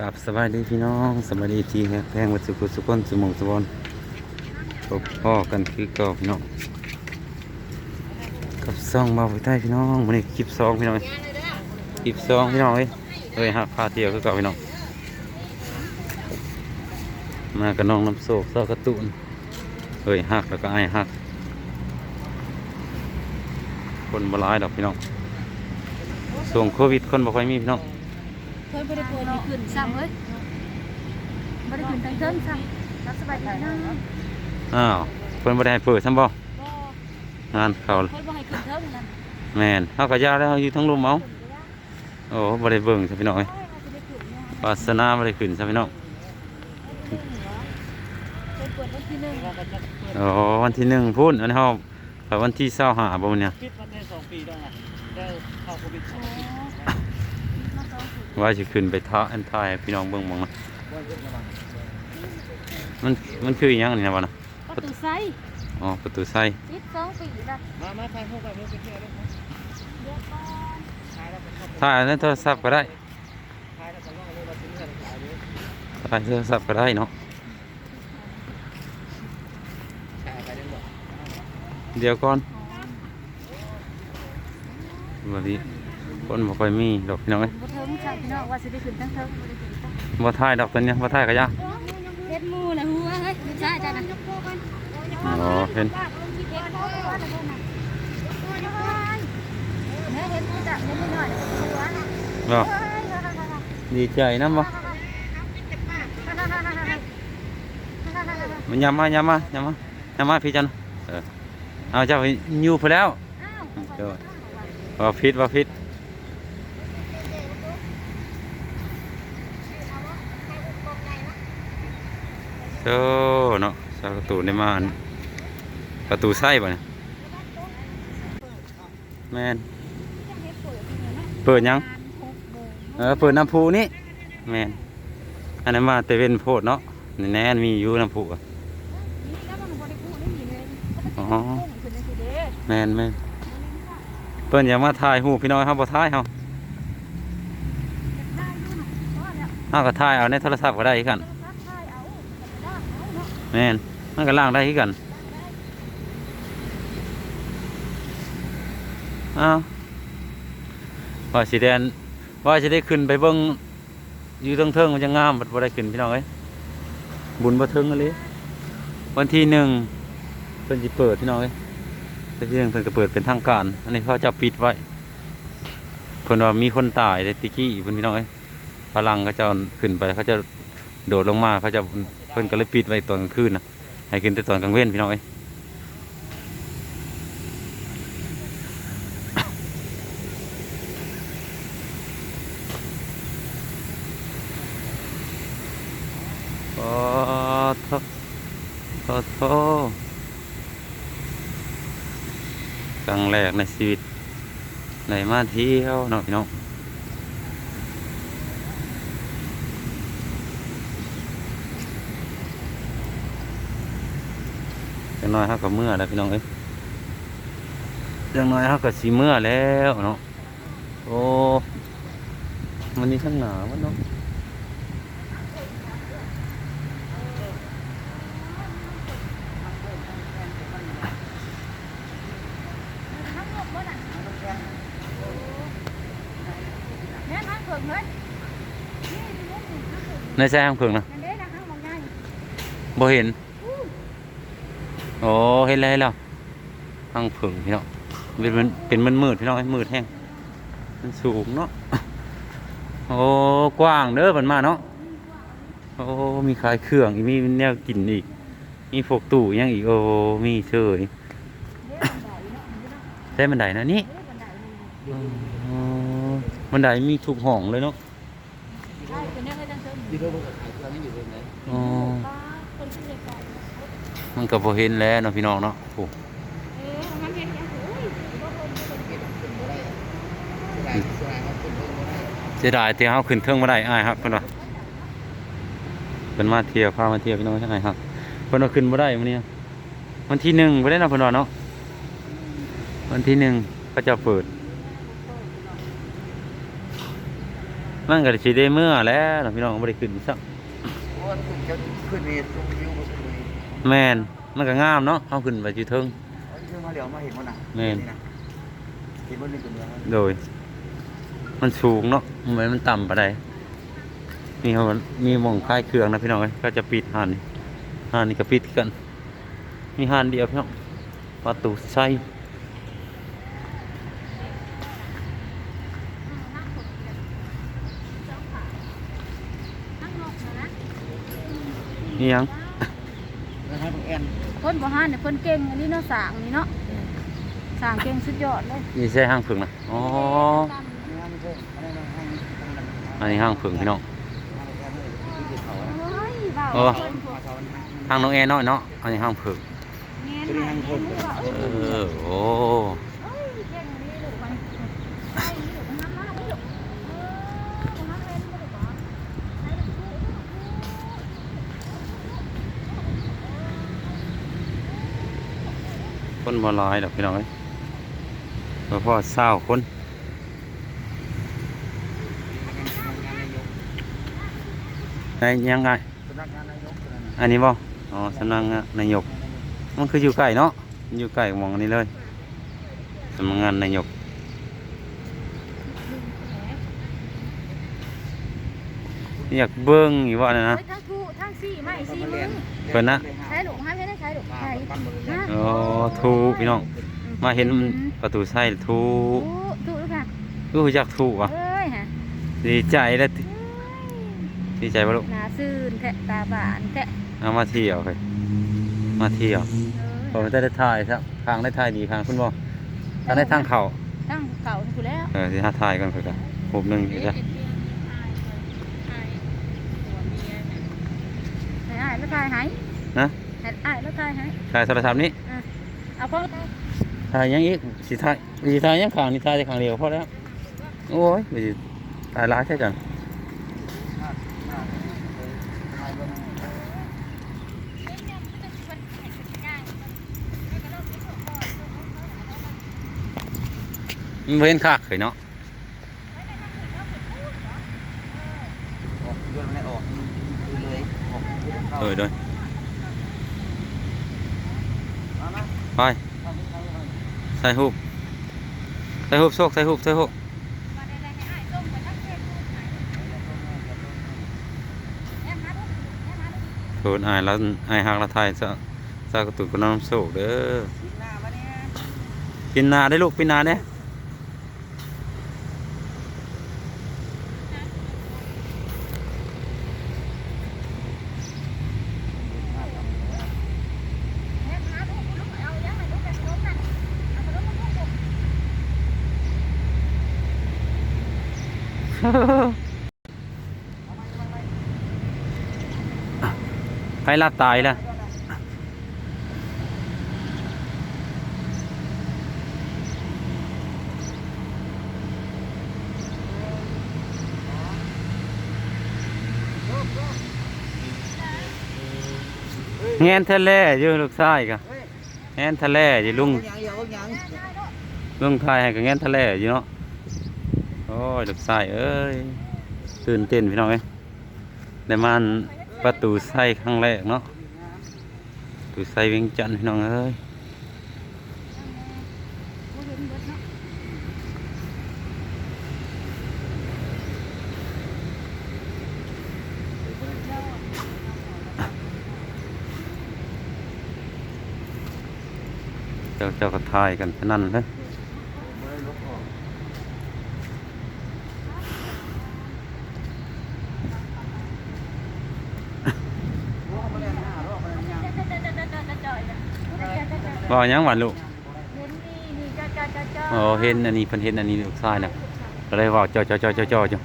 กับสบายดีพี่น้องสบายดีทีแฮกแพงวัดสุขุสุขนสมองสมอนพบพ่อกันคือเก่าพี่น้องกับซองมาไว้ใต้พี่น้องวันนี้คลิปซองพี่น้องคลิปซองพี่น้องเอ้ยเอ้ยหักพาเที่ยวคือเก่าพี่น้องมากับน้องน้ำโศกเศร้ากระตุนเอ้ยหักแล้วก็ไอ้หัก คนบลายดอกพี่น้องส่งโควิดคนบ่ค่อยมีพี่น้อง เพิ่นบ่ได้เปิดให้ขึ้นซ้ำเอ้ยบ่ได้ขึ้นทางเทิงซ้ำรับสบายดีนะอ้าวเพิ่นบ่ได้ให้เปิดซ้ำบ่บ่งานเขาเพิ่นบ่ให้ขึ้นเทิงนั่นแม่นเฮาก็ยาแล้วอยู่ทั้งลมเอาโอ้บ่ได้เบิ่งซะพี่น้องเอ้ยวาสนาบ่ได้ขึ้นซะพี่น้องเพิ่นเปิดวันที่หนึ่งโอ้วันที่หนึ่งพูนอันนี้เฮาไปวันที่25บ่มื้อเนี่ยคิดมันได้สองปีแล้วไงได้เข้าโควิด สองปีมาสองสุดว่าสิขึ้นไปท้าอันท้ายให้พี่น้องเบิ่งหมองนะว่าเยอะประมาณมันมันคืออีหยังนี่นะวะนะประตูไซอ๋อประตูไส้ปิดสองปีแล้วมามาถ่ายรูปแบบนี้ไปเที่ยวด้วยนะเดี๋ยวก่อนถ่ายแล้วเป็นข้อมูลถ่ายในโทรศัพท์ก็ได้ถ่ายแล้วก็ลองเอาเลยว่าถึงจะถ่ายด้วยถ่ายโทรศัพท์ก็ได้เนาะถ่ายไปได้หมดเดี๋ยวก่อนบ่ดี คนบ่ค่อยมีดอกพี่น้องเอ้ยบ่เทิงซ้ำพี่น้องว่าสิได้ขึ้นทางเทิงบ่ได้ขึ้นซ้ำบ่ถ่ายดอกตัวเนี้ยบ่ถ่ายก็ยาเฮ็ดหมู่น่ะหัวเฮ้ยใช่จ้ะนะอ๋อเห็นเฮ็ดหมู่ก่อนแล้วนะเฮ็ดเฮ็ดหมู่จ้ะเฮ็ดหน่อยหัวน่ะบ่เฮ้ยดีใจนํบ่มันยามมายามมายามมายามมาพี่จันเออเอาเจ้าไปอยู่พุ่นแล้วอ้าวเดี๋ยวว่าพิษว่าพิษ โอ้เนาะสาวประตูได้มานประตูไส้บ่เนี่ยแมนเปิดยังเออเปิดน้ำพุนี่แมนอันนั้นมาแต่เว้นโพดเนาะแน่นมีอยู่น้ำพุอะอ๋อแมนแมนเปิ้นอย่ามาถ่ายหูพี่น้อยเฮาบ่ถ่ายเฮาเฮาก็ถ่ายเอาในโทรศัพท์ก็ได้กัน แม่นมันก็ล้างได้คือกันอ้าวว่าสิแดนว่าสิได้ขึ้นไปเบิ่งอยู่เทิงๆมันจะงามบัดบ่ได้ขึ้นพี่น้องเอ้ยบุญบ่ถึงอะเลยวันที่หนึ่งเพิ่นสิเปิดพี่น้องเอ้ยวันที่หนึ่งเพิ่นก็เปิดเป็นทางการ อันนี้เขาจะปิดไว้เพิ่นว่ามีคนตายในติกี้เพิ่นพี่น้องเอ้ยพลังเขาจะขึ้นไปเขาจะโดดลงมาเขาจะ เพิ่นก็เลยปิดไว้ตอนกลางคืนนะให้ขึ้นแต่ตอนกลางเว้นพี่น้องเอ้ยโอ้โทโทโทครั้งแรกในชีวิตในมาเที่ยวเนาะพี่น้อง น้อยเขาก็เมื่อแล้วพี่น้องเอ้ยจังน้อยเขาก็สีเมื่อแล้วเนาะโอ้มันนี่ทั้งหนาวะเนาะในแซมเพิ่งนะบ่เห็น โอ้เห็นแล้วเห็นแล้วทางเพิ่งพี่น้องเป็นมันเป็นมันมืดพี่น้องมืดแห้งมันสูงเนาะโอ้กว้างเด้อมันมาเนาะโอ้มีขายเครื่องอีกมีแนวกินอีก มีพวกตู้อิหยังอีกโอ้มีเฉยใช่บันไดนะนี่อ๋อบันไดมีทุกห้องเลยเนาะที่เราขายตอนนี้อยู่ตรงไหน อ๋อ มันก็บ่เห็นแล้วเนาะพี่น้องเนาะโอ้ได้สลายเขาขึ้นเพิ่มได้เที่เฮาขึ้นเทิงบ่ได้อ้ายครับเพิ่นว่าเพิ่นมาเที่ยวพามาเที่ยวพี่น้องจังไงครับเพิ่นว่าขึ้นบ่ได้มื้อนี้วันที่หนึ่งบ่ได้นะเพิ่นว่าเนาะวันที่หนึ่งก็จะเปิดมันก็สิได้เมื่อแล้วเนาะพี่น้องบ่ได้ขึ้นซักขึ้นนี่ลงวิวบ่ขึ้นนี่ แมนมันก็งามเนาะเฮาขึ้นไปอยู่เทิงเอาขึ้นมาเหลียวมาเห็นบ่น่ะแมนเห็นบ่นี่เป็นยังไงโดย มันสูงเนาะเหมือนมันต่ำไปานใดนี่เขามีหม่องคลายเครื่องนะพี่น้องก็จะปิดหานนี่หานนี่ก็ปิดกัน มีหานเดียวพี่น้องประตูใส่นี่ยัง อนเพิ่นบ่ฮานเนี่ยเพิ่นเก่งอันนี้เนาะสร้างนี่เนาะสร้างเก่งสุดยอดเลยนี่ใช่ห้างผึ่งนะอ๋อนี่ห้างเพิ่มอันนั้นห้างอันนี้ห้างผึ่งพี่น้องที่เขาโอ้ยบ่าวโอ้เพิ่นพวกห้างน้องแอร์น้อยเนาะอันนี้ห้างผึ่งแง่นหายแง่นหรือเปล่าเอเอ้ยอโอ้ เอ้ยเก่งอันนี้ลูกมันไอ้นี่ลูกมันน้ำมานี่ลูกเออมันน้ำเล่นบ่ลูกเหรอไอ้ลูก คนบ่ลายดอกพี่น้องเอ้ยพ่อเศร้าคนในยังไงอันนี้บ่อ๋อสำนักงานนายก มันคืออยู่ใกล้เนาะ อยู่ใกล้หมองนี้เลยสำนักงานนายกอยากเบิ่งอยู่ว่านะนะ สี่ไม่สี่มือเพิ่นนะ ใช้ลูกให้ไม่ได้ใช้ลูกใช้ฮะโอ้ทูพี่น้อง มาเห็นมันประตูใส่ทูทูทูลูกค่ะรู้จักทูวะเอ้ยฮะดีใจแล้วติดีใจป่ะลูกหนาซื่นแทะตาบานแทะเอามาเที่ยวไปมาเที่ยวพอได้ได้ถ่ายครับทางได้ถ่ายดีทางคุณบ่ทางได้ทางเข่าตั้งเก่าถูกแล้วเออที่หาถ่ายกันเพื่อนผมหนึ่งเดี๋ยวจะ ให้อ้ายแล้วทายให้นะให้อ้ายแล้วทายให้ถ่ายโทรศัพท์นี้เอาพ่อถ่ายยังอีกสิถ่ายสิถ่ายยังขางนี่ถ่ายได้ขางเดียวพอแล้วโอ้ยไปสิถ่ายหลายใช่จังมันบ่เห็นคักเลยเนาะ Ờ, rồi rồi. Rồi. Xài hụp. Xài hụp xúc, xài hụp, xài hụp. Thốn ai là ai hàng là thay sao sao cái tụi con nó sổ đó Pina đấy lục Pina đấy. ยไปลาบตายแล้วแงนทะเลอยู่ลูกชายกะแงนทะเลอยู่ลุงลุงไทยให้กับแงนทะเลอยู่เนาะ โอ้ยลูกชายเอ้ยตื่นเต้นพี่น้องเอ้ยได้มาประตูใส่ครั้งแรกเนาะประตูใส่เวียงจันทน์พี่น้องเอ้ยเจ้าเจ้าก็ทายกันพนันเลย ว่าหยังหวานลูกอ๋อเห็นอันนี้เพิ่นเห็นอันนี้ลูกชายนะก็เลยว่าเจ้าเจ้าเจ้าเจ้าเจ้าเจ้า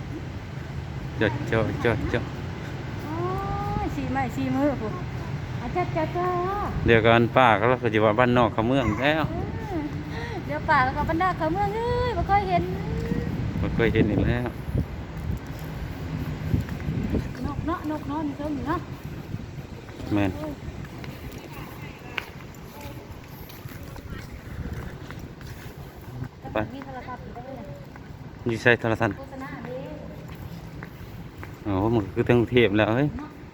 เจ้าเจ้าเจ้าเจ้าสีไม้สีมือผมอาจ้าจ้าจ้าเดี๋ยวกันป้าก็เราจะว่าบ้านนอกเขาเมืองแล้วเดี๋ยวป่าแล้วก็บรรดาเขาเมืองเอ้ยบ่เคยเห็นบ่เคยเห็นอีกแล้ว นกเนาะนกเนาะนี่เพิ่มเนาะ แม่นไปมีโทรศัพท์อยู่ ได้เลยอยู่ใส่โทรศัพท์โฆษณาเด้โอ้มันก็คือทั้งกรุงเทพแล้วเฮ้ย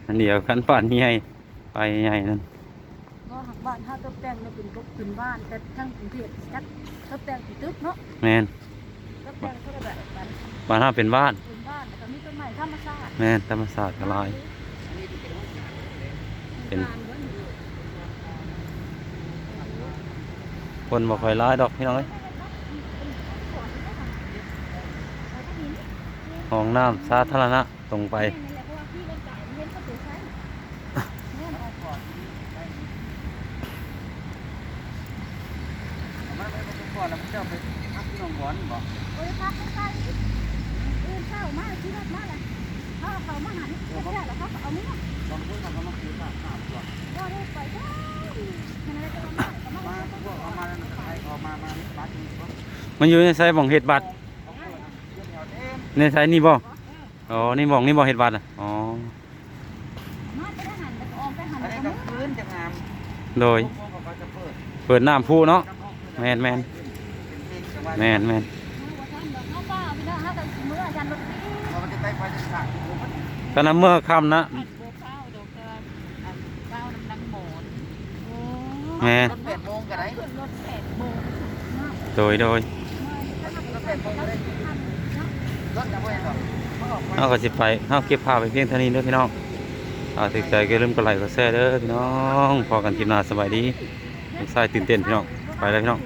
อันเดียวกันป่านใหญ่ไปใหญ่นั่นก็หักบ้านถ้าตกแต่งเนี่ยเป็นตกเป็นบ้านแต่ทั้งกรุงเทพจักตกแต่งเป็นตึกเนาะแมนตกแต่งเท่าแบบนั้นบ้านห้าเป็นบ้านเป็นบ้านแล้วก็มีต้นไม้ธรรมชาติแมนธรรมศาสตร์ก็หลายเป็นคนบ่ค่อยร้ายดอกพี่น้องเอ้ย ห้องน้ำสาธารณะตรงไป มันอาไปพักที่หนองบอนบ่โอ้ยพักใกล้ๆอื่นเช้ามาที่รถมาเลยเขาเขามาหันแค่แล้วเขาเอาเนื้อตอนพูดมันก็มาคือข้าวข้าวก่อนก็ได้ไปได้มันอะไรจะมาก็มามาพวกเอามาแล้วในไซบองเฮ็ดบัตร ในไซนี่บ่อ๋อนี่บ่องนี่บ่เฮ็ดบัตรอะอ๋อมาจะได้หันแต่ออมไปหันอันนี้ก็ก็มือพื้นจะงามโดย พวกเขาก็จะเปิดเปิดน้ำผู้เนาะ แม่นแม่นแม่นแม่นเขาป้าพี่น้องเขาแต่มืออาจารย์รถดีเราจะได้ไฟจะสั่งตอนนั้นเมื่อค่ำนะโบข้าวดอกเตอร์ข้าวน้ำดังหมอนโอ้แม่รถแปดโมงก็ได้ขึ้นรถแปดโมงโดยโดย รถแปดโมงก็ได้ เขาอาก็สิไปเอาเก็บภาพไปเพียงเท่านี้เด้อพี่น้องเอาติดใจก็อย่าลืมกดไลค์กดแชร์เด้อพี่น้องพอกันกินนาสบายดีลูกชายตื่นเต้นพี่น้องไปแล้วพี่น้อง